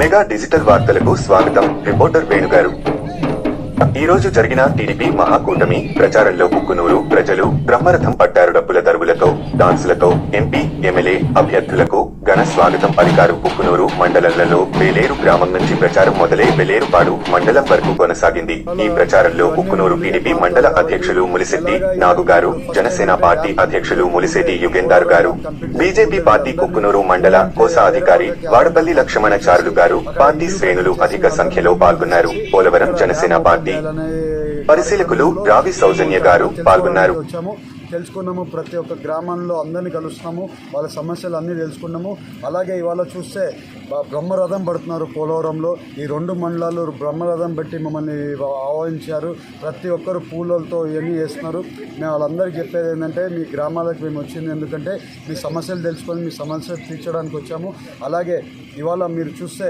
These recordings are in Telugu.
మెగా డిజిటల్ వార్తలకు స్వాగతం రిపోర్టర్ వేణుగారు. ఈ రోజు జరిగిన టీడీపీ మహాకూటమి ప్రచారంలో కుక్కునూరు ప్రజలు బ్రహ్మరథం పట్టారు డబ్బుల దరువులతో డాన్సులతో ఎంపీ ఎమ్మెల్యే అభ్యర్థులకు ఘన స్వాగతం పలికారు కుక్కునూరు మండలంలో బెలేరు గ్రామం నుంచి ప్రచారం మొదలై బెలేరుపాడు మండలం వరకు కొనసాగింది. ఈ ప్రచారంలో కుక్కునూరు టీడీపీ మండల అధ్యక్షులు ములిశెట్టి నాగు గారు జనసేన పార్టీ అధ్యక్షులు ములిశెట్టి యుగేందార్ గారు బీజేపీ పార్టీ కుక్కునూరు మండల కోశాధికారి వాడపల్లి లక్ష్మణచారులు గారు పార్టీ శ్రేణులు అధిక సంఖ్యలో పాల్గొన్నారు. పోలవరం జనసేన పార్టీ పరిశీలకులు రావి సౌజన్య గారు పాల్గొన్నారు. తెలుసుకున్నాము ప్రతి ఒక్క గ్రామంలో అందరినీ కలుస్తున్నాము వాళ్ళ సమస్యలు అన్నీ తెలుసుకున్నాము. అలాగే ఇవాళ చూస్తే బ్రహ్మరథం పడుతున్నారు పోలవరంలో. ఈ రెండు మండలాలు బ్రహ్మరథం పెట్టి మమ్మల్ని ఆహ్వానించారు. ప్రతి ఒక్కరు పూలతో ఇవన్నీ చేస్తున్నారు మేము వాళ్ళందరికీ చెప్పేది ఏంటంటే మీ గ్రామాలకు మేము వచ్చింది ఎందుకంటే మీ సమస్యలు తెలుసుకొని మీ సమస్యలు తీర్చడానికి వచ్చాము. అలాగే ఇవాళ మీరు చూస్తే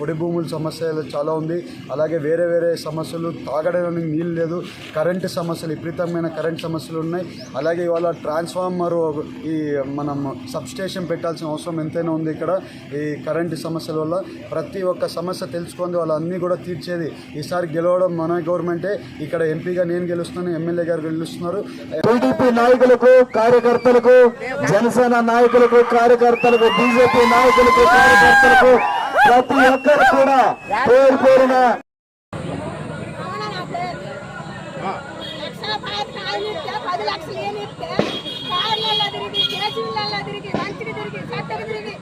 పొడి భూముల సమస్యలు చాలా ఉంది. అలాగే వేరే వేరే సమస్యలు తాగడానికి నీళ్ళు లేదు. కరెంటు సమస్యలు విపరీతమైన కరెంట్ సమస్యలు ఉన్నాయి. అలాగే ఇవాళ ట్రాన్స్ఫార్మర్ ఈ మనం సబ్స్టేషన్ పెట్టాల్సిన అవసరం ఎంతైనా ఉంది ఇక్కడ ఈ కరెంటు సమస్యల వల్ల. ప్రతి ఒక్క సమస్య తెలుసుకుంది వాళ్ళన్నీ కూడా తీర్చేది. ఈసారి గెలవడం మన గవర్నమెంటే. ఇక్కడ ఎంపీగా నేను గెలుస్తున్నాను ఎమ్మెల్యే గారు గెలుస్తున్నారు. టీడీపీ నాయకులకు కార్యకర్తలకు జనసేన నాయకులకు కార్యకర్తలకు బీజేపీ నాయకులకు కార్యకర్తలకు ప్రతి ఒక్కరు కూడా పేరు పేరున పది లక్షలు ఈయన ఇస్తే, కార్లలో తిరిగి, కేసులలో తిరిగి, మంచికి తిరిగి, చెత్తకి తిరిగి,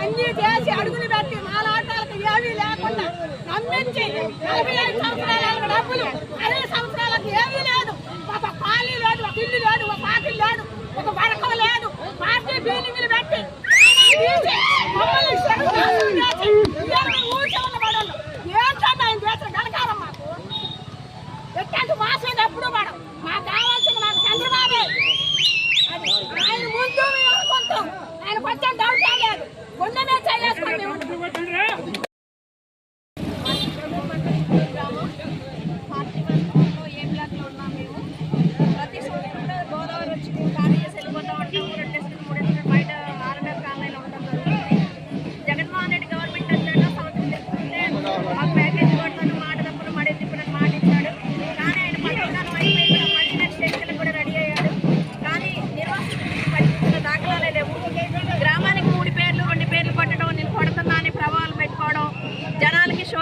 అన్ని చేసి అడుగులు పెట్టి మాలాటాలకు ఏమీ లేకుండా నమ్మించి నలభై ఐదు సంవత్సరాలకు డబ్బులు అరవై సంవత్సరాలకు ఏమీ లేదు ఒక ఖాళీ లేదు ఒక ఇల్లు లేదు ఒక పాకిల్ లేదు ఒక వరకం లేదు పార్టీ బిల్డింగ్లు పెట్టి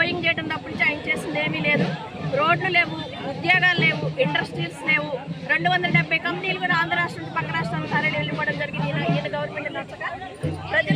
జనాలకి చేయడం తప్పించి ఆయన చేసింది ఏమీ లేదు. రోడ్లు లేవు ఉద్యోగాలు లేవు ఇండస్ట్రీస్ లేవు. రెండు వందల డెబ్బై కంపెనీలు కూడా ఆంధ్ర రాష్ట్రం పక్క రాష్ట్రాలకు తరలి వెళ్ళిపోవడం జరిగింది. ఈయన ఈయన గవర్నమెంట్ నచ్చక ప్రజలు